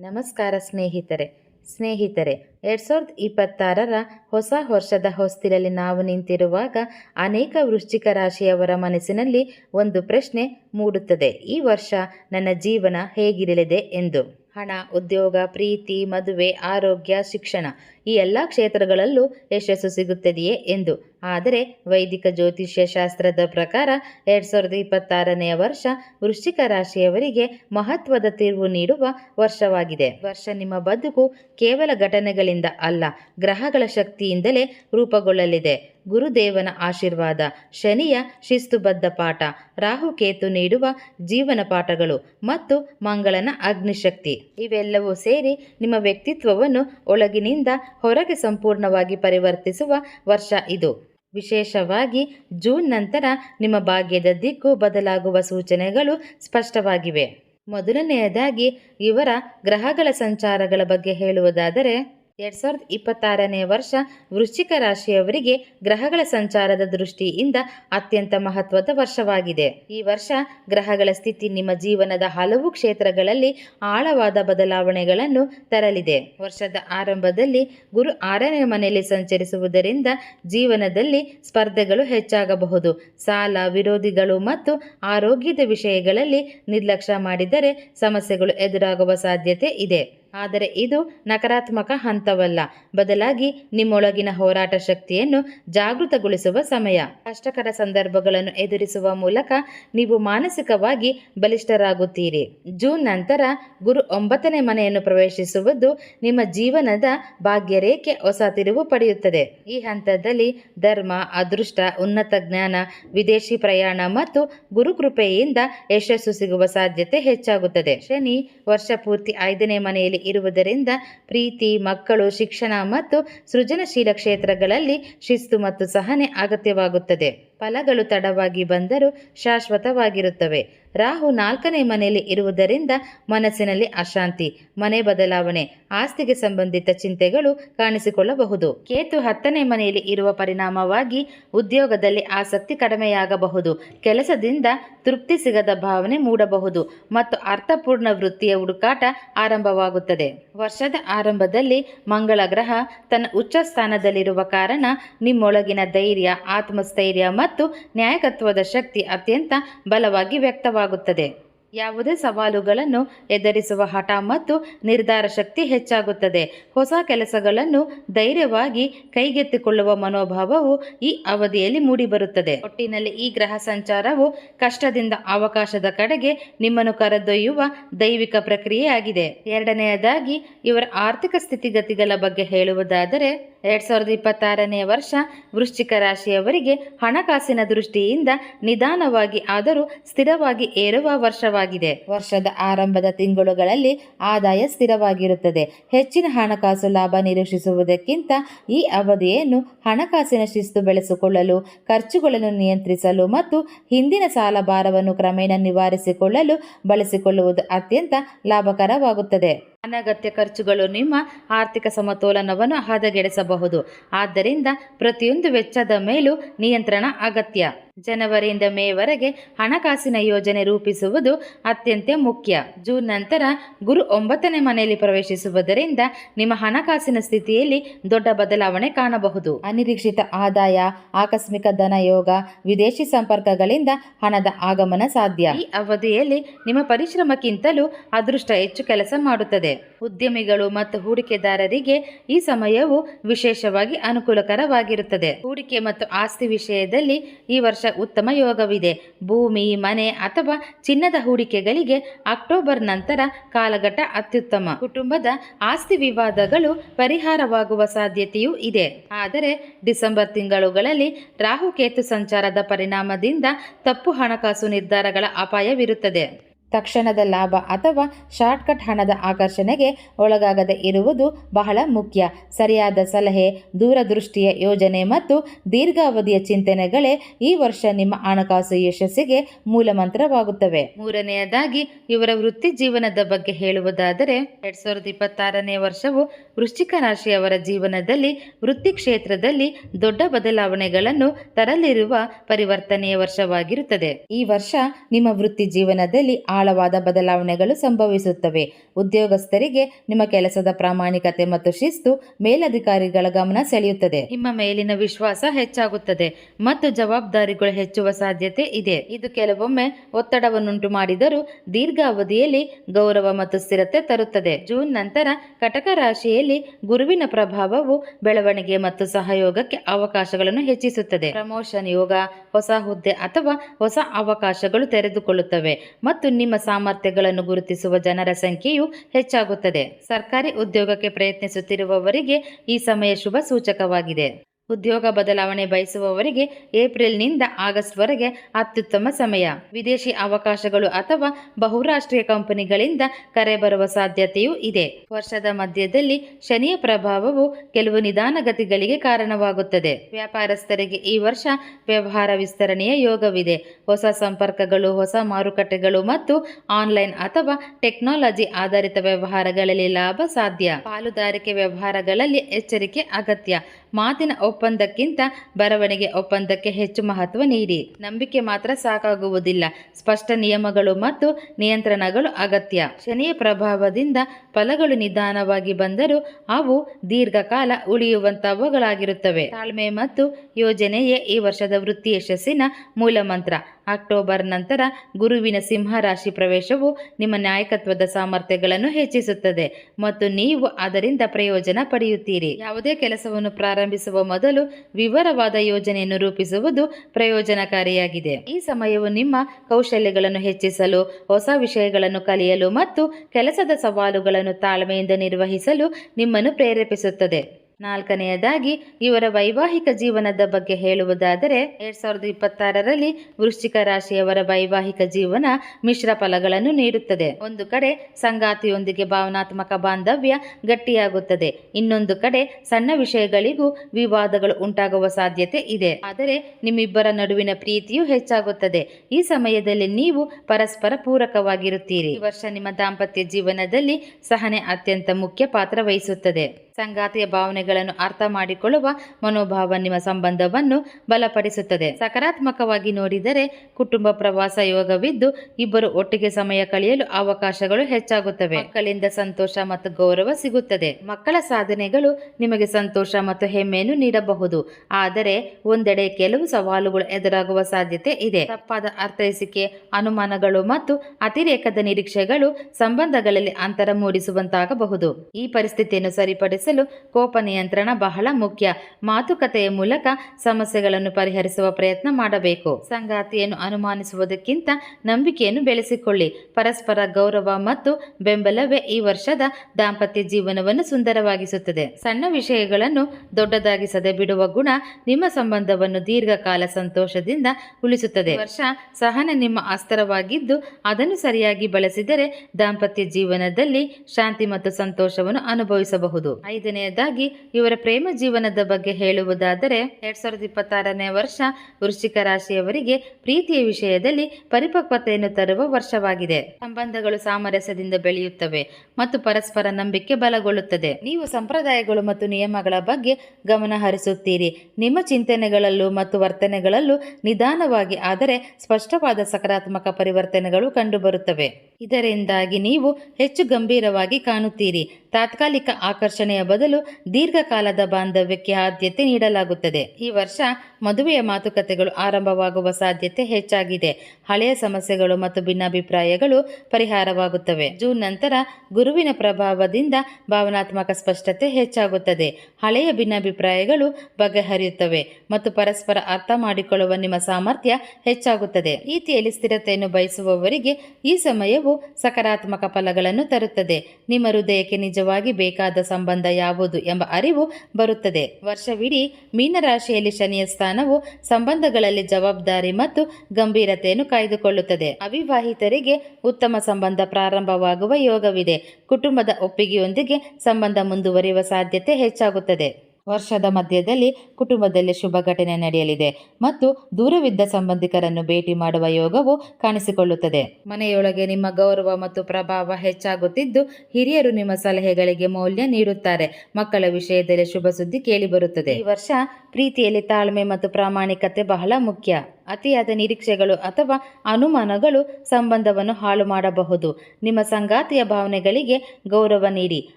ನಮಸ್ಕಾರ ಸ್ನೇಹಿತರೆ. ಸ್ನೇಹಿತರೆ, ಎರಡು ಸಾವಿರದ ಇಪ್ಪತ್ತಾರರ ಹೊಸ ವರ್ಷದ ಹೊಸ್ತಿಲಲ್ಲಿ ನಾವು ನಿಂತಿರುವಾಗ ಅನೇಕ ವೃಶ್ಚಿಕ ರಾಶಿಯವರ ಮನಸ್ಸಿನಲ್ಲಿ ಒಂದು ಪ್ರಶ್ನೆ ಮೂಡುತ್ತದೆ. ಈ ವರ್ಷ ನನ್ನ ಜೀವನ ಹೇಗಿರಲಿದೆ ಎಂದು? ಹಣ, ಉದ್ಯೋಗ, ಪ್ರೀತಿ, ಮದುವೆ, ಆರೋಗ್ಯ, ಶಿಕ್ಷಣ ಈ ಎಲ್ಲ ಕ್ಷೇತ್ರಗಳಲ್ಲೂ ಯಶಸ್ಸು ಸಿಗುತ್ತದೆಯೇ ಎಂದು? ಆದರೆ ವೈದಿಕ ಜ್ಯೋತಿಷ್ಯ ಶಾಸ್ತ್ರದ ಪ್ರಕಾರ ಎರಡು ಸಾವಿರದ ಇಪ್ಪತ್ತಾರನೆಯ ವರ್ಷ ವೃಶ್ಚಿಕ ರಾಶಿಯವರಿಗೆ ಮಹತ್ವದ ತಿರುವು ನೀಡುವ ವರ್ಷವಾಗಿದೆ. ವರ್ಷ ನಿಮ್ಮ ಬದುಕು ಕೇವಲ ಘಟನೆಗಳಿಂದ ಅಲ್ಲ, ಗ್ರಹಗಳ ಶಕ್ತಿಯಿಂದಲೇ ರೂಪುಗೊಳ್ಳಲಿದೆ. ಗುರುದೇವನ ಆಶೀರ್ವಾದ, ಶನಿಯ ಶಿಸ್ತುಬದ್ಧ ಪಾಠ ರಾಹುಕೇತು ನೀಡುವ ಜೀವನ ಪಾಠಗಳು ಮತ್ತು ಮಂಗಳನ ಅಗ್ನಿಶಕ್ತಿ. ಇವೆಲ್ಲವೂ ಸೇರಿ ನಿಮ್ಮ ವ್ಯಕ್ತಿತ್ವವನ್ನು ಒಳಗಿನಿಂದ ಹೊರಗೆ ಸಂಪೂರ್ಣವಾಗಿ ಪರಿವರ್ತಿಸುವ ವರ್ಷ ಇದು. ವಿಶೇಷವಾಗಿ ಜೂನ್ ನಂತರ ನಿಮ್ಮ ಭಾಗ್ಯದ ದಿಕ್ಕು ಬದಲಾಗುವ ಸೂಚನೆಗಳು ಸ್ಪಷ್ಟವಾಗಿವೆ. ಮೊದಲನೆಯದಾಗಿ ಇವರ ಗ್ರಹಗಳ ಸಂಚಾರಗಳ ಬಗ್ಗೆ ಹೇಳುವುದಾದರೆ ಎರಡು ಸಾವಿರದ ಇಪ್ಪತ್ತಾರನೇ ವರ್ಷ ವೃಶ್ಚಿಕ ರಾಶಿಯವರಿಗೆ ಗ್ರಹಗಳ ಸಂಚಾರದ ದೃಷ್ಟಿಯಿಂದ ಅತ್ಯಂತ ಮಹತ್ವದ ವರ್ಷವಾಗಿದೆ. ಈ ವರ್ಷ ಗ್ರಹಗಳ ಸ್ಥಿತಿ ನಿಮ್ಮ ಜೀವನದ ಹಲವು ಕ್ಷೇತ್ರಗಳಲ್ಲಿ ಆಳವಾದ ಬದಲಾವಣೆಗಳನ್ನು ತರಲಿದೆ. ವರ್ಷದ ಆರಂಭದಲ್ಲಿ ಗುರು ಆರನೇ ಮನೆಯಲ್ಲಿ ಸಂಚರಿಸುವುದರಿಂದ ಜೀವನದಲ್ಲಿ ಸ್ಪರ್ಧೆಗಳು ಹೆಚ್ಚಾಗಬಹುದು. ಸಾಲ, ವಿರೋಧಿಗಳು ಮತ್ತು ಆರೋಗ್ಯದ ವಿಷಯಗಳಲ್ಲಿ ನಿರ್ಲಕ್ಷ್ಯ ಮಾಡಿದರೆ ಸಮಸ್ಯೆಗಳು ಎದುರಾಗುವ ಸಾಧ್ಯತೆ ಇದೆ. ಆದರೆ ಇದು ನಕಾರಾತ್ಮಕ ಹಂತವಲ್ಲ. ಬದಲಾಗಿ ನಿಮ್ಮೊಳಗಿನ ಹೋರಾಟ ಶಕ್ತಿಯನ್ನು ಜಾಗೃತಗೊಳಿಸುವ ಸಮಯ. ಕಷ್ಟಕರ ಸಂದರ್ಭಗಳನ್ನು ಎದುರಿಸುವ ಮೂಲಕ ನೀವು ಮಾನಸಿಕವಾಗಿ ಬಲಿಷ್ಠರಾಗುತ್ತೀರಿ. ಜೂನ್ ನಂತರ ಗುರು ಒಂಬತ್ತನೇ ಮನೆಯನ್ನು ಪ್ರವೇಶಿಸುವುದು ನಿಮ್ಮ ಜೀವನದ ಭಾಗ್ಯರೇಖೆ ಹೊಸ ತಿರುವು ಪಡೆಯುತ್ತದೆ. ಈ ಹಂತದಲ್ಲಿ ಧರ್ಮ, ಅದೃಷ್ಟ, ಉನ್ನತ ಜ್ಞಾನ, ವಿದೇಶಿ ಪ್ರಯಾಣ ಮತ್ತು ಗುರುಕೃಪೆಯಿಂದ ಯಶಸ್ಸು ಸಿಗುವ ಸಾಧ್ಯತೆ ಹೆಚ್ಚಾಗುತ್ತದೆ. ಶನಿ ವರ್ಷ ಪೂರ್ತಿ ಐದನೇ ಮನೆಯಲ್ಲಿ ಇರುವುದರಿಂದ ಪ್ರೀತಿ ಮಕ್ಕಳು ಶಿಕ್ಷಣ ಮತ್ತು ಸೃಜನಶೀಲ ಕ್ಷೇತ್ರಗಳಲ್ಲಿ ಶಿಸ್ತು ಮತ್ತು ಸಹನೆ ಅಗತ್ಯವಾಗುತ್ತದೆ. ಫಲಗಳು ತಡವಾಗಿ ಬಂದರೂ ಶಾಶ್ವತವಾಗಿರುತ್ತವೆ. ರಾಹು ನಾಲ್ಕನೇ ಮನೆಯಲ್ಲಿ ಇರುವುದರಿಂದ ಮನಸ್ಸಿನಲ್ಲಿ ಅಶಾಂತಿ, ಮನೆ ಬದಲಾವಣೆ, ಆಸ್ತಿಗೆ ಸಂಬಂಧಿತ ಚಿಂತೆಗಳು ಕಾಣಿಸಿಕೊಳ್ಳಬಹುದು. ಕೇತು ಹತ್ತನೇ ಮನೆಯಲ್ಲಿ ಇರುವ ಪರಿಣಾಮವಾಗಿ ಉದ್ಯೋಗದಲ್ಲಿ ಆಸಕ್ತಿ ಕಡಿಮೆಯಾಗಬಹುದು. ಕೆಲಸದಿಂದ ತೃಪ್ತಿ ಸಿಗದ ಭಾವನೆ ಮೂಡಬಹುದು ಮತ್ತು ಅರ್ಥಪೂರ್ಣ ವೃತ್ತಿಯ ಹುಡುಕಾಟ ಆರಂಭವಾಗುತ್ತದೆ. ವರ್ಷದ ಆರಂಭದಲ್ಲಿ ಮಂಗಳ ಗ್ರಹ ತನ್ನ ಉಚ್ಚ ಸ್ಥಾನದಲ್ಲಿರುವ ಕಾರಣ ನಿಮ್ಮೊಳಗಿನ ಧೈರ್ಯ, ಆತ್ಮಸ್ಥೈರ್ಯ ಮತ್ತು ನ್ಯಾಯಕತ್ವದ ಶಕ್ತಿ ಅತ್ಯಂತ ಬಲವಾಗಿ ವ್ಯಕ್ತವಾಗುತ್ತದೆ. ಯಾವುದೇ ಸವಾಲುಗಳನ್ನು ಎದುರಿಸುವ ಹಠ ಮತ್ತು ನಿರ್ಧಾರ ಶಕ್ತಿ ಹೆಚ್ಚಾಗುತ್ತದೆ. ಹೊಸ ಕೆಲಸಗಳನ್ನು ಧೈರ್ಯವಾಗಿ ಕೈಗೆತ್ತಿಕೊಳ್ಳುವ ಮನೋಭಾವವು ಈ ಅವಧಿಯಲ್ಲಿ ಮೂಡಿಬರುತ್ತದೆ. ಒಟ್ಟಿನಲ್ಲಿ ಈ ಗ್ರಹ ಸಂಚಾರವು ಕಷ್ಟದಿಂದ ಅವಕಾಶದ ಕಡೆಗೆ ನಿಮ್ಮನ್ನು ಕರೆದೊಯ್ಯುವ ದೈವಿಕ ಪ್ರಕ್ರಿಯೆಯಾಗಿದೆ. ಎರಡನೆಯದಾಗಿ, ಇವರ ಆರ್ಥಿಕ ಸ್ಥಿತಿಗತಿಗಳ ಬಗ್ಗೆ ಹೇಳುವುದಾದರೆ ಎರಡ್ ಸಾವಿರದ ಇಪ್ಪತ್ತಾರನೇ ವರ್ಷ ವೃಶ್ಚಿಕ ರಾಶಿಯವರಿಗೆ ಹಣಕಾಸಿನ ದೃಷ್ಟಿಯಿಂದ ನಿಧಾನವಾಗಿ ಆದರೂ ಸ್ಥಿರವಾಗಿ ಏರುವ ವರ್ಷವಾಗಿದೆ. ವರ್ಷದ ಆರಂಭದ ತಿಂಗಳುಗಳಲ್ಲಿ ಆದಾಯ ಸ್ಥಿರವಾಗಿರುತ್ತದೆ. ಹೆಚ್ಚಿನ ಹಣಕಾಸು ಲಾಭ ನಿರೀಕ್ಷಿಸುವುದಕ್ಕಿಂತ ಈ ಅವಧಿಯನ್ನು ಹಣಕಾಸಿನ ಶಿಸ್ತು ಬೆಳೆಸಿಕೊಳ್ಳಲು, ಖರ್ಚುಗಳನ್ನು ನಿಯಂತ್ರಿಸಲು ಮತ್ತು ಹಿಂದಿನ ಸಾಲ ಭಾರವನ್ನು ಕ್ರಮೇಣ ನಿವಾರಿಸಿಕೊಳ್ಳಲು ಬಳಸಿಕೊಳ್ಳುವುದು ಅತ್ಯಂತ ಲಾಭಕರವಾಗುತ್ತದೆ. ಅನಗತ್ಯ ಖರ್ಚುಗಳು ನಿಮ್ಮ ಆರ್ಥಿಕ ಸಮತೋಲನವನ್ನು ಹದಗೆಡಿಸಬಹುದು. ಆದ್ದರಿಂದ ಪ್ರತಿಯೊಂದು ವೆಚ್ಚದ ಮೇಲೂ ನಿಯಂತ್ರಣ ಅಗತ್ಯ. ಜನವರಿಯಿಂದ ಮೇವರೆಗೆ ಹಣಕಾಸಿನ ಯೋಜನೆ ರೂಪಿಸುವುದು ಅತ್ಯಂತ ಮುಖ್ಯ. ಜೂನ್ ನಂತರ ಗುರು ಒಂಬತ್ತನೇ ಮನೆಯಲ್ಲಿ ಪ್ರವೇಶಿಸುವುದರಿಂದ ನಿಮ್ಮ ಹಣಕಾಸಿನ ಸ್ಥಿತಿಯಲ್ಲಿ ದೊಡ್ಡ ಬದಲಾವಣೆ ಕಾಣಬಹುದು. ಅನಿರೀಕ್ಷಿತ ಆದಾಯ, ಆಕಸ್ಮಿಕ ಧನಯೋಗ, ವಿದೇಶಿ ಸಂಪರ್ಕಗಳಿಂದ ಹಣದ ಆಗಮನ ಸಾಧ್ಯ. ಈ ಅವಧಿಯಲ್ಲಿ ನಿಮ್ಮ ಪರಿಶ್ರಮಕ್ಕಿಂತಲೂ ಅದೃಷ್ಟ ಹೆಚ್ಚು ಕೆಲಸ ಮಾಡುತ್ತದೆ. ಉದ್ಯಮಿಗಳು ಮತ್ತು ಹೂಡಿಕೆದಾರರಿಗೆ ಈ ಸಮಯವು ವಿಶೇಷವಾಗಿ ಅನುಕೂಲಕರವಾಗಿರುತ್ತದೆ. ಹೂಡಿಕೆ ಮತ್ತು ಆಸ್ತಿ ವಿಷಯದಲ್ಲಿ ಈ ವರ್ಷ ಉತ್ತಮ ಯೋಗವಿದೆ. ಭೂಮಿ, ಮನೆ ಅಥವಾ ಚಿನ್ನದ ಹೂಡಿಕೆಗಳಿಗೆ ಅಕ್ಟೋಬರ್ ನಂತರ ಕಾಲಘಟ್ಟ ಅತ್ಯುತ್ತಮ. ಕುಟುಂಬದ ಆಸ್ತಿ ವಿವಾದಗಳು ಪರಿಹಾರವಾಗುವ ಸಾಧ್ಯತೆಯೂ ಇದೆ. ಆದರೆ ಡಿಸೆಂಬರ್ ತಿಂಗಳುಗಳಲ್ಲಿ ರಾಹುಕೇತು ಸಂಚಾರದ ಪರಿಣಾಮದಿಂದ ತಪ್ಪು ಹಣಕಾಸು ನಿರ್ಧಾರಗಳ ಅಪಾಯವಿರುತ್ತದೆ. ತಕ್ಷಣದ ಲಾಭ ಅಥವಾ ಶಾರ್ಟ್ಕಟ್ ಹಣದ ಆಕರ್ಷಣೆಗೆ ಒಳಗಾಗದೆ ಇರುವುದು ಬಹಳ ಮುಖ್ಯ. ಸರಿಯಾದ ಸಲಹೆ, ದೂರದೃಷ್ಟಿಯ ಯೋಜನೆ ಮತ್ತು ದೀರ್ಘಾವಧಿಯ ಚಿಂತನೆಗಳೇ ಈ ವರ್ಷ ನಿಮ್ಮ ಹಣಕಾಸು ಯಶಸ್ಸಿಗೆ ಮೂಲಮಂತ್ರವಾಗುತ್ತವೆ ಮೂರನೆಯದಾಗಿ, ಇವರ ವೃತ್ತಿ ಜೀವನದ ಬಗ್ಗೆ ಹೇಳುವುದಾದರೆ, ಎರಡ್ ಸಾವಿರದ ಇಪ್ಪತ್ತಾರನೇ ವರ್ಷವು ವೃಶ್ಚಿಕ ರಾಶಿಯವರ ಜೀವನದಲ್ಲಿ ವೃತ್ತಿ ಕ್ಷೇತ್ರದಲ್ಲಿ ದೊಡ್ಡ ಬದಲಾವಣೆಗಳನ್ನು ತರಲಿರುವ ಪರಿವರ್ತನೆಯ ವರ್ಷವಾಗಿರುತ್ತದೆ. ಈ ವರ್ಷ ನಿಮ್ಮ ವೃತ್ತಿ ಜೀವನದಲ್ಲಿ ಆಳವಾದ ಬದಲಾವಣೆಗಳು ಸಂಭವಿಸುತ್ತವೆ. ಉದ್ಯೋಗಸ್ಥರಿಗೆ ನಿಮ್ಮ ಕೆಲಸದ ಪ್ರಾಮಾಣಿಕತೆ ಮತ್ತು ಶಿಸ್ತು ಮೇಲಧಿಕಾರಿಗಳ ಗಮನ ಸೆಳೆಯುತ್ತದೆ. ನಿಮ್ಮ ಮೇಲಿನ ವಿಶ್ವಾಸ ಹೆಚ್ಚಾಗುತ್ತದೆ ಮತ್ತು ಜವಾಬ್ದಾರಿಗಳು ಹೆಚ್ಚುವ ಸಾಧ್ಯತೆ ಇದೆ. ಇದು ಕೆಲವೊಮ್ಮೆ ಒತ್ತಡವನ್ನುಂಟು ಮಾಡಿದರೂ ದೀರ್ಘಾವಧಿಯಲ್ಲಿ ಗೌರವ ಮತ್ತು ಸ್ಥಿರತೆ ತರುತ್ತದೆ. ಜೂನ್ ನಂತರ ಕಟಕ ರಾಶಿಯಲ್ಲಿ ಗುರುವಿನ ಪ್ರಭಾವವು ಬೆಳವಣಿಗೆ ಮತ್ತು ಸಹಯೋಗಕ್ಕೆ ಅವಕಾಶಗಳನ್ನು ಹೆಚ್ಚಿಸುತ್ತದೆ. ಪ್ರಮೋಷನ್ ಯೋಗ, ಹೊಸ ಹುದ್ದೆ ಅಥವಾ ಹೊಸ ಅವಕಾಶಗಳು ತೆರೆದುಕೊಳ್ಳುತ್ತವೆ ಮತ್ತು ನಿಮ್ಮ ಸಾಮರ್ಥ್ಯಗಳನ್ನು ಗುರುತಿಸುವ ಜನರ ಸಂಖ್ಯೆಯು ಹೆಚ್ಚಾಗುತ್ತದೆ. ಸರ್ಕಾರಿ ಉದ್ಯೋಗಕ್ಕೆ ಪ್ರಯತ್ನಿಸುತ್ತಿರುವವರಿಗೆ ಈ ಸಮಯ ಶುಭ ಸೂಚಕವಾಗಿದೆ. ಉದ್ಯೋಗ ಬದಲಾವಣೆ ಬಯಸುವವರಿಗೆ ಏಪ್ರಿಲ್ನಿಂದ ಆಗಸ್ಟ್ವರೆಗೆ ಅತ್ಯುತ್ತಮ ಸಮಯ. ವಿದೇಶಿ ಅವಕಾಶಗಳು ಅಥವಾ ಬಹುರಾಷ್ಟ್ರೀಯ ಕಂಪನಿಗಳಿಂದ ಕರೆ ಬರುವ ಸಾಧ್ಯತೆಯೂ ಇದೆ. ವರ್ಷದ ಮಧ್ಯದಲ್ಲಿ ಶನಿಯ ಪ್ರಭಾವವು ಕೆಲವು ನಿಧಾನಗತಿಗಳಿಗೆ ಕಾರಣವಾಗುತ್ತದೆ. ವ್ಯಾಪಾರಸ್ಥರಿಗೆ ಈ ವರ್ಷ ವ್ಯವಹಾರ ವಿಸ್ತರಣೆಯ ಯೋಗವಿದೆ. ಹೊಸ ಸಂಪರ್ಕಗಳು, ಹೊಸ ಮಾರುಕಟ್ಟೆಗಳು ಮತ್ತು ಆನ್ಲೈನ್ ಅಥವಾ ಟೆಕ್ನಾಲಜಿ ಆಧಾರಿತ ವ್ಯವಹಾರಗಳಲ್ಲಿ ಲಾಭ ಸಾಧ್ಯ. ಪಾಲುದಾರಿಕೆ ವ್ಯವಹಾರಗಳಲ್ಲಿ ಎಚ್ಚರಿಕೆ ಅಗತ್ಯ. ಮಾತಿನ ಒಪ್ಪಂದಕ್ಕಿಂತ ಬರವಣಿಗೆ ಒಪ್ಪಂದಕ್ಕೆ ಹೆಚ್ಚು ಮಹತ್ವ ನೀಡಿ. ನಂಬಿಕೆ ಮಾತ್ರ ಸಾಕಾಗುವುದಿಲ್ಲ. ಸ್ಪಷ್ಟ ನಿಯಮಗಳು ಮತ್ತು ನಿಯಂತ್ರಣಗಳು ಅಗತ್ಯ. ಶನಿಯ ಪ್ರಭಾವದಿಂದ ಫಲಗಳು ನಿಧಾನವಾಗಿ ಬಂದರೂ ಅವು ದೀರ್ಘಕಾಲ ಉಳಿಯುವಂತವುಗಳಾಗಿರುತ್ತವೆ ತಾಳ್ಮೆ ಮತ್ತು ಯೋಜನೆಯೇ ಈ ವರ್ಷದ ವೃತ್ತಿ ಯಶಸ್ಸಿನ ಮೂಲ ಮಂತ್ರ ಅಕ್ಟೋಬರ್ ನಂತರ ಗುರುವಿನ ಸಿಂಹ ರಾಶಿ ಪ್ರವೇಶವು ನಿಮ್ಮ ನಾಯಕತ್ವದ ಸಾಮರ್ಥ್ಯಗಳನ್ನು ಹೆಚ್ಚಿಸುತ್ತದೆ ಮತ್ತು ನೀವು ಅದರಿಂದ ಪ್ರಯೋಜನ ಪಡೆಯುತ್ತೀರಿ. ಯಾವುದೇ ಕೆಲಸವನ್ನು ಪ್ರಾರಂಭಿಸುವ ಮೊದಲು ವಿವರವಾದ ಯೋಜನೆಯನ್ನು ರೂಪಿಸುವುದು ಪ್ರಯೋಜನಕಾರಿಯಾಗಿದೆ. ಈ ಸಮಯವು ನಿಮ್ಮ ಕೌಶಲ್ಯಗಳನ್ನು ಹೆಚ್ಚಿಸಲು, ಹೊಸ ವಿಷಯಗಳನ್ನು ಕಲಿಯಲು ಮತ್ತು ಕೆಲಸದ ಸವಾಲುಗಳನ್ನು ತಾಳ್ಮೆಯಿಂದ ನಿರ್ವಹಿಸಲು ನಿಮ್ಮನ್ನು ಪ್ರೇರೇಪಿಸುತ್ತದೆ. ನಾಲ್ಕನೆಯದಾಗಿ, ಇವರ ವೈವಾಹಿಕ ಜೀವನದ ಬಗ್ಗೆ ಹೇಳುವುದಾದರೆ, ಎರಡ್ ಸಾವಿರದ ಇಪ್ಪತ್ತಾರರಲ್ಲಿ ವೃಶ್ಚಿಕ ರಾಶಿಯವರ ವೈವಾಹಿಕ ಜೀವನ ಮಿಶ್ರ ಫಲಗಳನ್ನು ನೀಡುತ್ತದೆ. ಒಂದು ಕಡೆ ಸಂಗಾತಿಯೊಂದಿಗೆ ಭಾವನಾತ್ಮಕ ಬಾಂಧವ್ಯ ಗಟ್ಟಿಯಾಗುತ್ತದೆ. ಇನ್ನೊಂದು ಕಡೆ ಸಣ್ಣ ವಿಷಯಗಳಿಗೂ ವಿವಾದಗಳು ಉಂಟಾಗುವ ಸಾಧ್ಯತೆ ಇದೆ. ಆದರೆ ನಿಮ್ಮಿಬ್ಬರ ನಡುವಿನ ಪ್ರೀತಿಯು ಹೆಚ್ಚಾಗುತ್ತದೆ. ಈ ಸಮಯದಲ್ಲಿ ನೀವು ಪರಸ್ಪರ ಪೂರಕವಾಗಿರುತ್ತೀರಿ. ಈ ವರ್ಷ ನಿಮ್ಮ ದಾಂಪತ್ಯ ಜೀವನದಲ್ಲಿ ಸಹನೆ ಅತ್ಯಂತ ಮುಖ್ಯ ಪಾತ್ರ ವಹಿಸುತ್ತದೆ. ಸಂಗಾತಿಯ ಭಾವನೆಗಳನ್ನು ಅರ್ಥ ಮಾಡಿಕೊಳ್ಳುವ ಮನೋಭಾವ ನಿಮ್ಮ ಸಂಬಂಧವನ್ನು ಬಲಪಡಿಸುತ್ತದೆ. ಸಕಾರಾತ್ಮಕವಾಗಿ ನೋಡಿದರೆ ಕುಟುಂಬ ಪ್ರವಾಸ ಯೋಗವಿದ್ದು ಇಬ್ಬರು ಒಟ್ಟಿಗೆ ಸಮಯ ಕಳೆಯಲು ಅವಕಾಶಗಳು ಹೆಚ್ಚಾಗುತ್ತವೆ. ಮಕ್ಕಳಿಂದ ಸಂತೋಷ ಮತ್ತು ಗೌರವ ಸಿಗುತ್ತದೆ. ಮಕ್ಕಳ ಸಾಧನೆಗಳು ನಿಮಗೆ ಸಂತೋಷ ಮತ್ತು ಹೆಮ್ಮೆಯನ್ನು ನೀಡಬಹುದು. ಆದರೆ ಒಂದೆಡೆ ಕೆಲವು ಸವಾಲುಗಳು ಎದುರಾಗುವ ಸಾಧ್ಯತೆ ಇದೆ. ತಪ್ಪಾದ ಅರ್ಥೈಸಿಕೆ, ಅನುಮಾನಗಳು ಮತ್ತು ಅತಿರೇಕದ ನಿರೀಕ್ಷೆಗಳು ಸಂಬಂಧಗಳಲ್ಲಿ ಅಂತರ ಮೂಡಿಸುವಂತಾಗಬಹುದು. ಈ ಪರಿಸ್ಥಿತಿಯನ್ನು ಸರಿಪಡಿಸಲು ಕೋಪ ನಿಯಂತ್ರಣ ಬಹಳ ಮುಖ್ಯ. ಮಾತುಕತೆಯ ಮೂಲಕ ಸಮಸ್ಯೆಗಳನ್ನು ಪರಿಹರಿಸುವ ಪ್ರಯತ್ನ ಮಾಡಬೇಕು. ಸಂಗಾತಿಯನ್ನು ಅನುಮಾನಿಸುವುದಕ್ಕಿಂತ ನಂಬಿಕೆಯನ್ನು ಬೆಳೆಸಿಕೊಳ್ಳಿ. ಪರಸ್ಪರ ಗೌರವ ಮತ್ತು ಬೆಂಬಲವೇ ಈ ವರ್ಷದ ದಾಂಪತ್ಯ ಜೀವನವನ್ನು ಸುಂದರವಾಗಿಸುತ್ತದೆ. ಸಣ್ಣ ವಿಷಯಗಳನ್ನು ದೊಡ್ಡದಾಗಿಸದೆ ಬಿಡುವ ಗುಣ ನಿಮ್ಮ ಸಂಬಂಧವನ್ನು ದೀರ್ಘಕಾಲ ಸಂತೋಷದಿಂದ ಉಳಿಸುತ್ತದೆ. ವರ್ಷ ಸಹನ ನಿಮ್ಮ ಅಸ್ತರವಾಗಿದ್ದು, ಅದನ್ನು ಸರಿಯಾಗಿ ಬಳಸಿದರೆ ದಾಂಪತ್ಯ ಜೀವನದಲ್ಲಿ ಶಾಂತಿ ಮತ್ತು ಸಂತೋಷವನ್ನು ಅನುಭವಿಸಬಹುದು. ಐದನೆಯದಾಗಿ ಇವರ ಪ್ರೇಮ ಜೀವನದ ಬಗ್ಗೆ ಹೇಳುವುದಾದರೆ, ಎರಡ್ ಸಾವಿರದ ಇಪ್ಪತ್ತಾರನೇ ವರ್ಷ ವೃಶ್ಚಿಕ ರಾಶಿಯವರಿಗೆ ಪ್ರೀತಿಯ ವಿಷಯದಲ್ಲಿ ಪರಿಪಕ್ವತೆಯನ್ನು ತರುವ ವರ್ಷವಾಗಿದೆ. ಸಂಬಂಧಗಳು ಸಾಮರಸ್ಯದಿಂದ ಬೆಳೆಯುತ್ತವೆ ಮತ್ತು ಪರಸ್ಪರ ನಂಬಿಕೆ ಬಲಗೊಳ್ಳುತ್ತದೆ. ನೀವು ಸಂಪ್ರದಾಯಗಳು ಮತ್ತು ನಿಯಮಗಳ ಬಗ್ಗೆ ಗಮನ ಹರಿಸುತ್ತೀರಿ. ನಿಮ್ಮ ಚಿಂತನೆಗಳಲ್ಲೂ ಮತ್ತು ವರ್ತನೆಗಳಲ್ಲೂ ನಿಧಾನವಾಗಿ ಆದರೆ ಸ್ಪಷ್ಟವಾದ ಸಕಾರಾತ್ಮಕ ಪರಿವರ್ತನೆಗಳು ಕಂಡುಬರುತ್ತವೆ. ಇದರಿಂದಾಗಿ ನೀವು ಹೆಚ್ಚು ಗಂಭೀರವಾಗಿ ಕಾಣುತ್ತೀರಿ. ತಾತ್ಕಾಲಿಕ ಆಕರ್ಷಣೆಯ ಬದಲು ದೀರ್ಘಕಾಲದ ಬಾಂಧವ್ಯಕ್ಕೆ ಆದ್ಯತೆ ನೀಡಲಾಗುತ್ತದೆ. ಈ ವರ್ಷ ಮದುವೆಯ ಮಾತುಕತೆಗಳು ಆರಂಭವಾಗುವ ಸಾಧ್ಯತೆ ಹೆಚ್ಚಾಗಿದೆ. ಹಳೆಯ ಸಮಸ್ಯೆಗಳು ಮತ್ತು ಭಿನ್ನಾಭಿಪ್ರಾಯಗಳು ಪರಿಹಾರವಾಗುತ್ತವೆ. ಜೂನ್ ನಂತರ ಗುರುವಿನ ಪ್ರಭಾವದಿಂದ ಭಾವನಾತ್ಮಕ ಸ್ಪಷ್ಟತೆ ಹೆಚ್ಚಾಗುತ್ತದೆ. ಹಳೆಯ ಭಿನ್ನಾಭಿಪ್ರಾಯಗಳು ಬಗೆಹರಿಯುತ್ತವೆ ಮತ್ತು ಪರಸ್ಪರ ಅರ್ಥ ಮಾಡಿಕೊಳ್ಳುವ ನಿಮ್ಮ ಸಾಮರ್ಥ್ಯ ಹೆಚ್ಚಾಗುತ್ತದೆ. ರೀತಿಯಲ್ಲಿ ಸ್ಥಿರತೆಯನ್ನು ಬಯಸುವವರಿಗೆ ಈ ಸಮಯವು ಸಕಾರಾತ್ಮಕ ಫಲಗಳನ್ನು ತರುತ್ತದೆ. ನಿಮ್ಮ ಹೃದಯಕ್ಕೆ ನಿಜವಾಗಿ ಬೇಕಾದ ಸಂಬಂಧ ಯಾವುದು ಎಂಬ ಅರಿವು ಬರುತ್ತದೆ. ವರ್ಷವಿಡೀ ಮೀನರಾಶಿಯಲ್ಲಿ ಶನಿಯ ಸ್ಥಾನವು ಸಂಬಂಧಗಳಲ್ಲಿ ಜವಾಬ್ದಾರಿ ಮತ್ತು ಗಂಭೀರತೆಯನ್ನು ಕಾಯ್ದುಕೊಳ್ಳುತ್ತದೆ. ಅವಿವಾಹಿತರಿಗೆ ಉತ್ತಮ ಸಂಬಂಧ ಪ್ರಾರಂಭವಾಗುವ ಯೋಗವಿದೆ. ಕುಟುಂಬದ ಒಪ್ಪಿಗೆಯೊಂದಿಗೆ ಸಂಬಂಧ ಮುಂದುವರಿಯುವ ಸಾಧ್ಯತೆ ಹೆಚ್ಚಾಗುತ್ತದೆ. ವರ್ಷದ ಮಧ್ಯದಲ್ಲಿ ಕುಟುಂಬದಲ್ಲಿ ಶುಭ ಘಟನೆ ನಡೆಯಲಿದೆ ಮತ್ತು ದೂರವಿದ್ದ ಸಂಬಂಧಿಕರನ್ನು ಭೇಟಿ ಮಾಡುವ ಯೋಗವು ಕಾಣಿಸಿಕೊಳ್ಳುತ್ತದೆ. ಮನೆಯೊಳಗೆ ನಿಮ್ಮ ಗೌರವ ಮತ್ತು ಪ್ರಭಾವ ಹೆಚ್ಚಾಗುತ್ತಿದ್ದು, ಹಿರಿಯರು ನಿಮ್ಮ ಸಲಹೆಗಳಿಗೆ ಮೌಲ್ಯ ನೀಡುತ್ತಾರೆ. ಮಕ್ಕಳ ವಿಷಯದಲ್ಲಿ ಶುಭ ಸುದ್ದಿ ಕೇಳಿಬರುತ್ತದೆ. ಈ ವರ್ಷ ಪ್ರೀತಿಯಲ್ಲಿ ತಾಳ್ಮೆ ಮತ್ತು ಪ್ರಾಮಾಣಿಕತೆ ಬಹಳ ಮುಖ್ಯ. ಅತಿಯಾದ ನಿರೀಕ್ಷೆಗಳು ಅಥವಾ ಅನುಮಾನಗಳು ಸಂಬಂಧವನ್ನು ಹಾಳು ಮಾಡಬಹುದು. ನಿಮ್ಮ ಸಂಗಾತಿಯ ಭಾವನೆಗಳಿಗೆ ಗೌರವ ನೀಡಿ,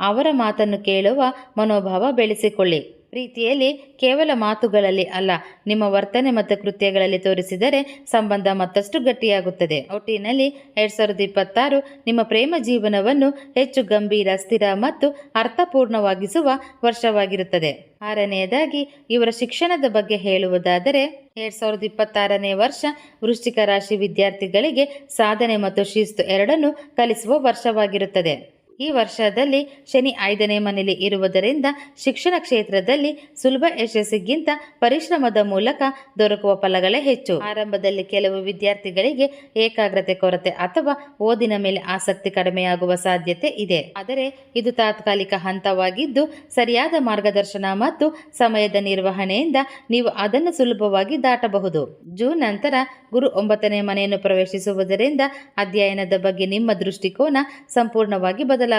ಅವರ ಮಾತನ್ನು ಕೇಳುವ ಮನೋಭಾವ ಬೆಳೆಸಿಕೊಳ್ಳಿ. ಪ್ರೀತಿಯಲ್ಲಿ ಕೇವಲ ಮಾತುಗಳಲ್ಲಿ ಅಲ್ಲ, ನಿಮ್ಮ ವರ್ತನೆ ಮತ್ತು ಕೃತ್ಯಗಳಲ್ಲಿ ತೋರಿಸಿದರೆ ಸಂಬಂಧ ಮತ್ತಷ್ಟು ಗಟ್ಟಿಯಾಗುತ್ತದೆ. ಒಟ್ಟಿನಲ್ಲಿ ಎರಡ್ ಸಾವಿರದ ಇಪ್ಪತ್ತಾರು ನಿಮ್ಮ ಪ್ರೇಮ ಜೀವನವನ್ನು ಹೆಚ್ಚು ಗಂಭೀರ, ಸ್ಥಿರ ಮತ್ತು ಅರ್ಥಪೂರ್ಣವಾಗಿಸುವ ವರ್ಷವಾಗಿರುತ್ತದೆ. ಆರನೆಯದಾಗಿ, ಇವರ ಶಿಕ್ಷಣದ ಬಗ್ಗೆ ಹೇಳುವುದಾದರೆ, ಎರಡ್ ಸಾವಿರದ ಇಪ್ಪತ್ತಾರನೇ ವರ್ಷ ವೃಶ್ಚಿಕ ರಾಶಿ ವಿದ್ಯಾರ್ಥಿಗಳಿಗೆ ಸಾಧನೆ ಮತ್ತು ಶಿಸ್ತು ಎರಡನ್ನೂ ಕಲಿಸುವ ವರ್ಷವಾಗಿರುತ್ತದೆ. ಈ ವರ್ಷದಲ್ಲಿ ಶನಿ ಐದನೇ ಮನೆಯಲ್ಲಿ ಇರುವುದರಿಂದ ಶಿಕ್ಷಣ ಕ್ಷೇತ್ರದಲ್ಲಿ ಸುಲಭ ಯಶಸ್ಸಿಗಿಂತ ಪರಿಶ್ರಮದ ಮೂಲಕ ದೊರಕುವ ಫಲಗಳೇ ಹೆಚ್ಚು. ಆರಂಭದಲ್ಲಿ ಕೆಲವು ವಿದ್ಯಾರ್ಥಿಗಳಿಗೆ ಏಕಾಗ್ರತೆ ಕೊರತೆ ಅಥವಾ ಓದಿನ ಮೇಲೆ ಆಸಕ್ತಿ ಕಡಿಮೆಯಾಗುವ ಸಾಧ್ಯತೆ ಇದೆ. ಆದರೆ ಇದು ತಾತ್ಕಾಲಿಕ ಹಂತವಾಗಿದ್ದು, ಸರಿಯಾದ ಮಾರ್ಗದರ್ಶನ ಮತ್ತು ಸಮಯದ ನಿರ್ವಹಣೆಯಿಂದ ನೀವು ಅದನ್ನು ಸುಲಭವಾಗಿ ದಾಟಬಹುದು. ಜೂನ್ ನಂತರ ಗುರು ಒಂಬತ್ತನೇ ಮನೆಯನ್ನು ಪ್ರವೇಶಿಸುವುದರಿಂದ ಅಧ್ಯಯನದ ಬಗ್ಗೆ ನಿಮ್ಮ ದೃಷ್ಟಿಕೋನ ಸಂಪೂರ್ಣವಾಗಿ ಬದಲಾಗುತ್ತದೆ.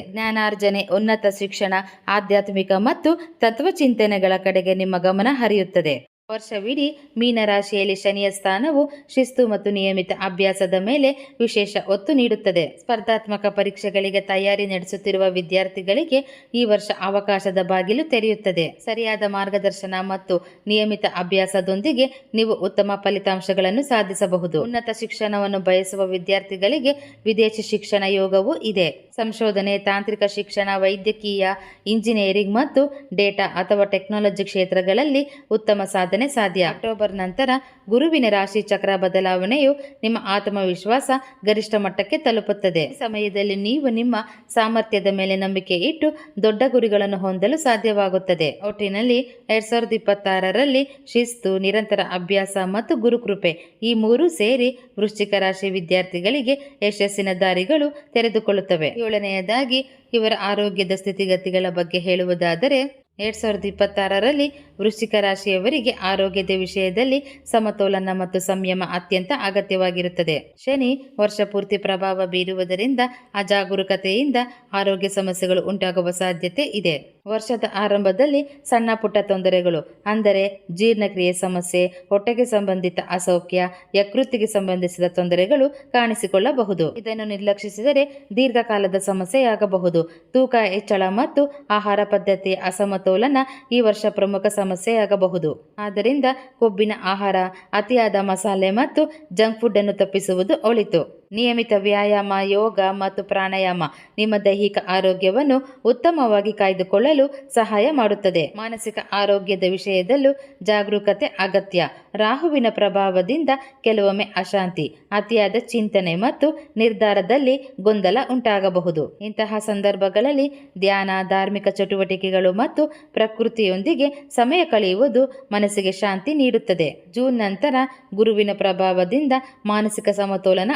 ಜ್ಞಾನಾರ್ಜನೆ, ಉನ್ನತ ಶಿಕ್ಷಣ, ಆಧ್ಯಾತ್ಮಿಕ ಮತ್ತು ತತ್ವಚಿಂತನೆಗಳ ಕಡೆಗೆ ನಿಮ್ಮ ಗಮನ ಹರಿಯುತ್ತದೆ. ವರ್ಷವಿಡೀ ಮೀನರಾಶಿಯಲ್ಲಿ ಶನಿಯ ಸ್ಥಾನವು ಶಿಸ್ತು ಮತ್ತು ನಿಯಮಿತ ಅಭ್ಯಾಸದ ಮೇಲೆ ವಿಶೇಷ ಒತ್ತು ನೀಡುತ್ತದೆ. ಸ್ಪರ್ಧಾತ್ಮಕ ಪರೀಕ್ಷೆಗಳಿಗೆ ತಯಾರಿ ನಡೆಸುತ್ತಿರುವ ವಿದ್ಯಾರ್ಥಿಗಳಿಗೆ ಈ ವರ್ಷ ಅವಕಾಶದ ಬಾಗಿಲು ತೆರೆಯುತ್ತದೆ. ಸರಿಯಾದ ಮಾರ್ಗದರ್ಶನ ಮತ್ತು ನಿಯಮಿತ ಅಭ್ಯಾಸದೊಂದಿಗೆ ನೀವು ಉತ್ತಮ ಫಲಿತಾಂಶಗಳನ್ನು ಸಾಧಿಸಬಹುದು. ಉನ್ನತ ಶಿಕ್ಷಣವನ್ನು ಬಯಸುವ ವಿದ್ಯಾರ್ಥಿಗಳಿಗೆ ವಿದೇಶಿ ಶಿಕ್ಷಣ ಯೋಗವೂ ಇದೆ. ಸಂಶೋಧನೆ, ತಾಂತ್ರಿಕ ಶಿಕ್ಷಣ, ವೈದ್ಯಕೀಯ, ಇಂಜಿನಿಯರಿಂಗ್ ಮತ್ತು ಡೇಟಾ ಅಥವಾ ಟೆಕ್ನಾಲಜಿ ಕ್ಷೇತ್ರಗಳಲ್ಲಿ ಉತ್ತಮ ಸಾಧನೆ ಸಾಧ್ಯ. ಅಕ್ಟೋಬರ್ ನಂತರ ಗುರುವಿನ ರಾಶಿ ಚಕ್ರ ಬದಲಾವಣೆಯು ನಿಮ್ಮ ಆತ್ಮವಿಶ್ವಾಸ ಗರಿಷ್ಠ ಮಟ್ಟಕ್ಕೆ ತಲುಪುತ್ತದೆ. ಸಮಯದಲ್ಲಿ ನೀವು ನಿಮ್ಮ ಸಾಮರ್ಥ್ಯದ ಮೇಲೆ ನಂಬಿಕೆ ಇಟ್ಟು ದೊಡ್ಡ ಗುರಿಗಳನ್ನು ಹೊಂದಲು ಸಾಧ್ಯವಾಗುತ್ತದೆ. ಒಟ್ಟಿನಲ್ಲಿ ಎರಡ್ ಸಾವಿರದ ಇಪ್ಪತ್ತಾರರಲ್ಲಿ ಶಿಸ್ತು, ನಿರಂತರ ಅಭ್ಯಾಸ ಮತ್ತು ಗುರುಕೃಪೆ ಈ ಮೂರು ಸೇರಿ ವೃಶ್ಚಿಕ ರಾಶಿ ವಿದ್ಯಾರ್ಥಿಗಳಿಗೆ ಯಶಸ್ಸಿನ ದಾರಿಗಳು ತೆರೆದುಕೊಳ್ಳುತ್ತವೆ. ಏಳನೆಯದಾಗಿ ಇವರ ಆರೋಗ್ಯದ ಸ್ಥಿತಿಗತಿಗಳ ಬಗ್ಗೆ ಹೇಳುವುದಾದರೆ ಎರಡ್ ಸಾವಿರದ ಇಪ್ಪತ್ತಾರರಲ್ಲಿ ವೃಶ್ಚಿಕ ರಾಶಿಯವರಿಗೆ ಆರೋಗ್ಯದ ವಿಷಯದಲ್ಲಿ ಸಮತೋಲನ ಮತ್ತು ಸಂಯಮ ಅತ್ಯಂತ ಅಗತ್ಯವಾಗಿರುತ್ತದೆ. ಶನಿ ವರ್ಷ ಪೂರ್ತಿ ಪ್ರಭಾವ ಬೀರುವುದರಿಂದ ಅಜಾಗರೂಕತೆಯಿಂದ ಆರೋಗ್ಯ ಸಮಸ್ಯೆಗಳು ಉಂಟಾಗುವ ಸಾಧ್ಯತೆ ಇದೆ. ವರ್ಷದ ಆರಂಭದಲ್ಲಿ ಸಣ್ಣ ಪುಟ್ಟ ತೊಂದರೆಗಳು, ಅಂದರೆ ಜೀರ್ಣಕ್ರಿಯೆ ಸಮಸ್ಯೆ, ಹೊಟ್ಟೆಗೆ ಸಂಬಂಧಿತ ಅಸೌಖ್ಯ, ಯಕೃತ್ತಿಗೆ ಸಂಬಂಧಿಸಿದ ತೊಂದರೆಗಳು ಕಾಣಿಸಿಕೊಳ್ಳಬಹುದು. ಇದನ್ನು ನಿರ್ಲಕ್ಷಿಸಿದರೆ ದೀರ್ಘಕಾಲದ ಸಮಸ್ಯೆಯಾಗಬಹುದು. ತೂಕ ಹೆಚ್ಚಳ ಮತ್ತು ಆಹಾರ ಪದ್ಧತಿಯ ಅಸಮತೋಲನ ಈ ವರ್ಷ ಪ್ರಮುಖ ಸಮಸ್ಯೆಯಾಗಬಹುದು ಆದ್ದರಿಂದ ಕೊಬ್ಬಿನ ಆಹಾರ ಅತಿಯಾದ ಮಸಾಲೆ ಮತ್ತು ಜಂಕ್ ಫುಡ್ ಅನ್ನು ತಪ್ಪಿಸುವುದು ಒಳಿತು. ನಿಯಮಿತ ವ್ಯಾಯಾಮ, ಯೋಗ ಮತ್ತು ಪ್ರಾಣಾಯಾಮ ನಿಮ್ಮ ದೈಹಿಕ ಆರೋಗ್ಯವನ್ನು ಉತ್ತಮವಾಗಿ ಕಾಯ್ದುಕೊಳ್ಳಲು ಸಹಾಯ ಮಾಡುತ್ತದೆ. ಮಾನಸಿಕ ಆರೋಗ್ಯದ ವಿಷಯದಲ್ಲೂ ಜಾಗರೂಕತೆ ಅಗತ್ಯ. ರಾಹುವಿನ ಪ್ರಭಾವದಿಂದ ಕೆಲವೊಮ್ಮೆ ಅಶಾಂತಿ, ಅತಿಯಾದ ಚಿಂತನೆ ಮತ್ತು ನಿರ್ಧಾರದಲ್ಲಿ ಗೊಂದಲ ಉಂಟಾಗಬಹುದು. ಇಂತಹ ಸಂದರ್ಭಗಳಲ್ಲಿ ಧ್ಯಾನ, ಧಾರ್ಮಿಕ ಚಟುವಟಿಕೆಗಳು ಮತ್ತು ಪ್ರಕೃತಿಯೊಂದಿಗೆ ಸಮಯ ಕಳೆಯುವುದು ಮನಸ್ಸಿಗೆ ಶಾಂತಿ ನೀಡುತ್ತದೆ. ಜೂನ್ ನಂತರ ಗುರುವಿನ ಪ್ರಭಾವದಿಂದ ಮಾನಸಿಕ ಸಮತೋಲನ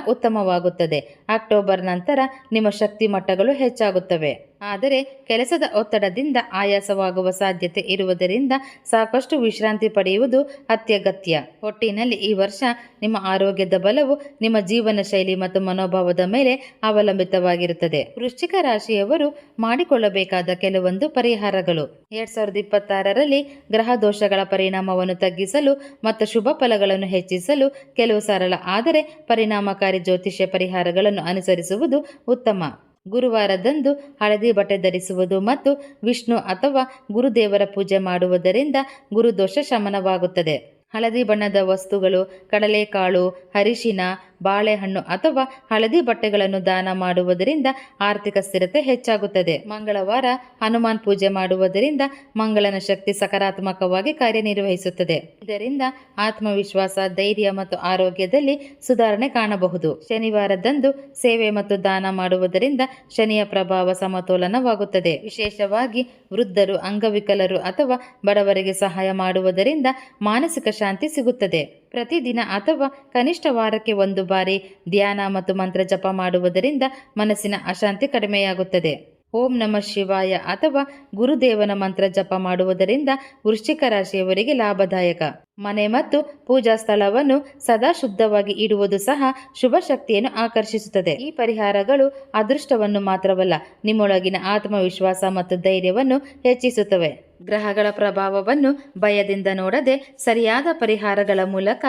ಉತ್ತಮವಾಗುತ್ತದೆ ಅಕ್ಟೋಬರ್ ನಂತರ ನಿಮ್ಮ ಶಕ್ತಿ ಮಟ್ಟಗಳು ಹೆಚ್ಚಾಗುತ್ತವೆ. ಆದರೆ ಕೆಲಸದ ಒತ್ತಡದಿಂದ ಆಯಾಸವಾಗುವ ಸಾಧ್ಯತೆ ಇರುವುದರಿಂದ ಸಾಕಷ್ಟು ವಿಶ್ರಾಂತಿ ಪಡೆಯುವುದು ಅತ್ಯಗತ್ಯ. ಒಟ್ಟಿನಲ್ಲಿ ಈ ವರ್ಷ ನಿಮ್ಮ ಆರೋಗ್ಯದ ಬಲವು ನಿಮ್ಮ ಜೀವನ ಶೈಲಿ ಮತ್ತು ಮನೋಭಾವದ ಮೇಲೆ ಅವಲಂಬಿತವಾಗಿರುತ್ತದೆ. ವೃಶ್ಚಿಕ ರಾಶಿಯವರು ಮಾಡಿಕೊಳ್ಳಬೇಕಾದ ಕೆಲವೊಂದು ಪರಿಹಾರಗಳು. ಎರಡ್ ಸಾವಿರದ ಇಪ್ಪತ್ತಾರರಲ್ಲಿ ಗ್ರಹ ದೋಷಗಳ ಪರಿಣಾಮವನ್ನು ತಗ್ಗಿಸಲು ಮತ್ತು ಶುಭ ಫಲಗಳನ್ನು ಹೆಚ್ಚಿಸಲು ಕೆಲವು ಸರಳ ಆದರೆ ಪರಿಣಾಮಕಾರಿ ಜ್ಯೋತಿಷ್ಯ ಪರಿಹಾರಗಳನ್ನು ಅನುಸರಿಸುವುದು ಉತ್ತಮ. ಗುರುವಾರದಂದು ಹಳದಿ ಬಟ್ಟೆ ಧರಿಸುವುದು ಮತ್ತು ವಿಷ್ಣು ಅಥವಾ ಗುರುದೇವರ ಪೂಜೆ ಮಾಡುವುದರಿಂದ ಗುರುದೋಷ ಶಮನವಾಗುತ್ತದೆ. ಹಳದಿ ಬಣ್ಣದ ವಸ್ತುಗಳು, ಕಡಲೆಕಾಳು, ಅರಿಶಿನ ಬಾಳೆಹಣ್ಣು ಅಥವಾ ಹಳದಿ ಬಟ್ಟೆಗಳನ್ನು ದಾನ ಮಾಡುವುದರಿಂದ ಆರ್ಥಿಕ ಸ್ಥಿರತೆ ಹೆಚ್ಚಾಗುತ್ತದೆ. ಮಂಗಳವಾರ ಹನುಮಾನ್ ಪೂಜೆ ಮಾಡುವುದರಿಂದ ಮಂಗಳನ ಶಕ್ತಿ ಸಕಾರಾತ್ಮಕವಾಗಿ ಕಾರ್ಯನಿರ್ವಹಿಸುತ್ತದೆ. ಇದರಿಂದ ಆತ್ಮವಿಶ್ವಾಸ, ಧೈರ್ಯ ಮತ್ತು ಆರೋಗ್ಯದಲ್ಲಿ ಸುಧಾರಣೆ ಕಾಣಬಹುದು. ಶನಿವಾರದಂದು ಸೇವೆ ಮತ್ತು ದಾನ ಮಾಡುವುದರಿಂದ ಶನಿಯ ಪ್ರಭಾವ ಸಮತೋಲನವಾಗುತ್ತದೆ. ವಿಶೇಷವಾಗಿ ವೃದ್ಧರು, ಅಂಗವಿಕಲರು ಅಥವಾ ಬಡವರಿಗೆ ಸಹಾಯ ಮಾಡುವುದರಿಂದ ಮಾನಸಿಕ ಶಾಂತಿ ಸಿಗುತ್ತದೆ. ಪ್ರತಿದಿನ ಅಥವಾ ಕನಿಷ್ಠ ವಾರಕ್ಕೆ ಒಂದು ಬಾರಿ ಧ್ಯಾನ ಮತ್ತು ಮಂತ್ರ ಜಪ ಮಾಡುವುದರಿಂದ ಮನಸ್ಸಿನ ಅಶಾಂತಿ ಕಡಿಮೆಯಾಗುತ್ತದೆ. ಓಂ ನಮ ಶಿವಾಯ ಅಥವಾ ಗುರುದೇವನ ಮಂತ್ರ ಜಪ ಮಾಡುವುದರಿಂದ ವೃಶ್ಚಿಕ ರಾಶಿಯವರಿಗೆ ಲಾಭದಾಯಕ. ಮನೆ ಮತ್ತು ಪೂಜಾ ಸ್ಥಳವನ್ನು ಸದಾ ಶುದ್ಧವಾಗಿ ಇಡುವುದು ಸಹ ಶುಭ ಶಕ್ತಿಯನ್ನು ಆಕರ್ಷಿಸುತ್ತದೆ. ಈ ಪರಿಹಾರಗಳು ಅದೃಷ್ಟವನ್ನು ಮಾತ್ರವಲ್ಲ, ನಿಮ್ಮೊಳಗಿನ ಆತ್ಮವಿಶ್ವಾಸ ಮತ್ತು ಧೈರ್ಯವನ್ನು ಹೆಚ್ಚಿಸುತ್ತವೆ. ಗ್ರಹಗಳ ಪ್ರಭಾವವನ್ನು ಭಯದಿಂದ ನೋಡದೆ ಸರಿಯಾದ ಪರಿಹಾರಗಳ ಮೂಲಕ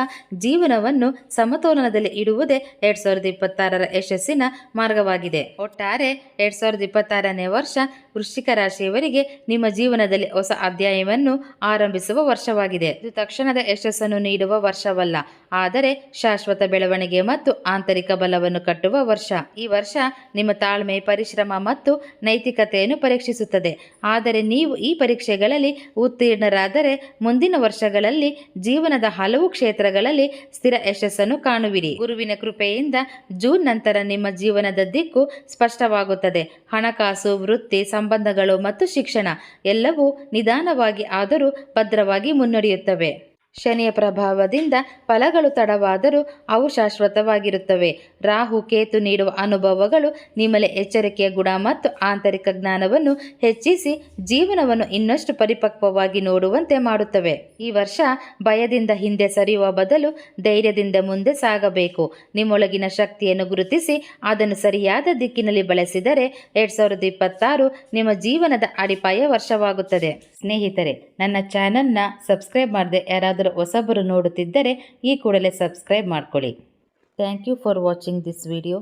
ಜೀವನವನ್ನು ಸಮತೋಲನದಲ್ಲಿ ಇಡುವುದೇ ಎರಡ್ ಸಾವಿರದ ಇಪ್ಪತ್ತಾರರ ಯಶಸ್ಸಿನ ಮಾರ್ಗವಾಗಿದೆ. ಒಟ್ಟಾರೆ ಎರಡ್ ಸಾವಿರದ ಇಪ್ಪತ್ತಾರನೇ ವರ್ಷ ವೃಶ್ಚಿಕ ರಾಶಿಯವರಿಗೆ ನಿಮ್ಮ ಜೀವನದಲ್ಲಿ ಹೊಸ ಅಧ್ಯಾಯವನ್ನು ಆರಂಭಿಸುವ ವರ್ಷವಾಗಿದೆ. ಇದು ತಕ್ಷಣದ ಯಶಸ್ಸನ್ನು ನೀಡುವ ವರ್ಷವಲ್ಲ. ಆದರೆ ಶಾಶ್ವತ ಬೆಳವಣಿಗೆ ಮತ್ತು ಆಂತರಿಕ ಬಲವನ್ನು ಕಟ್ಟುವ ವರ್ಷ. ಈ ವರ್ಷ ನಿಮ್ಮ ತಾಳ್ಮೆ, ಪರಿಶ್ರಮ ಮತ್ತು ನೈತಿಕತೆಯನ್ನು ಪರೀಕ್ಷಿಸುತ್ತದೆ. ಆದರೆ ನೀವು ಈ ಪರೀಕ್ಷೆಗಳಲ್ಲಿ ಉತ್ತೀರ್ಣರಾದರೆ ಮುಂದಿನ ವರ್ಷಗಳಲ್ಲಿ ಜೀವನದ ಹಲವು ಕ್ಷೇತ್ರಗಳಲ್ಲಿ ಸ್ಥಿರ ಯಶಸ್ಸನ್ನು ಕಾಣುವಿರಿ. ಗುರುವಿನ ಕೃಪೆಯಿಂದ ಜೂನ್ ನಂತರ ನಿಮ್ಮ ಜೀವನದ ದಿಕ್ಕು ಸ್ಪಷ್ಟವಾಗುತ್ತದೆ. ಹಣಕಾಸು, ವೃತ್ತಿ, ಸಂಬಂಧಗಳು ಮತ್ತು ಶಿಕ್ಷಣ ಎಲ್ಲವೂ ನಿಧಾನವಾಗಿ ಆದರೂ ಭದ್ರವಾಗಿ ಮುನ್ನಡೆಯುತ್ತವೆ. ಶನಿಯ ಪ್ರಭಾವದಿಂದ ಫಲಗಳು ತಡವಾದರೂ ಅವು ಶಾಶ್ವತವಾಗಿರುತ್ತವೆ. ರಾಹು ಕೇತು ನೀಡುವ ಅನುಭವಗಳು ನಿಮ್ಮಲ್ಲಿ ಎಚ್ಚರಿಕೆಯ ಗುಣ ಮತ್ತು ಆಂತರಿಕ ಜ್ಞಾನವನ್ನು ಹೆಚ್ಚಿಸಿ ಜೀವನವನ್ನು ಇನ್ನಷ್ಟು ಪರಿಪಕ್ವವಾಗಿ ನೋಡುವಂತೆ ಮಾಡುತ್ತವೆ. ಈ ವರ್ಷ ಭಯದಿಂದ ಹಿಂದೆ ಸರಿಯುವ ಬದಲು ಧೈರ್ಯದಿಂದ ಮುಂದೆ ಸಾಗಬೇಕು. ನಿಮ್ಮೊಳಗಿನ ಶಕ್ತಿಯನ್ನು ಗುರುತಿಸಿ ಅದನ್ನು ಸರಿಯಾದ ದಿಕ್ಕಿನಲ್ಲಿ ಬಳಸಿದರೆ ಎರಡ್ ಸಾವಿರದ ಇಪ್ಪತ್ತಾರು ನಿಮ್ಮ ಜೀವನದ ಅಡಿಪಾಯ ವರ್ಷವಾಗುತ್ತದೆ. ಸ್ನೇಹಿತರೆ, ನನ್ನ ಚಾನಲ್ನ ಸಬ್ಸ್ಕ್ರೈಬ್ ಮಾಡದೆ ಯಾರಾದರೂ ಹೊಸಬರು ನೋಡುತ್ತಿದ್ದರೆ ಈ ಕೂಡಲೇ ಸಬ್ಸ್ಕ್ರೈಬ್ ಮಾಡ್ಕೊಳ್ಳಿ. Thank you for watching this video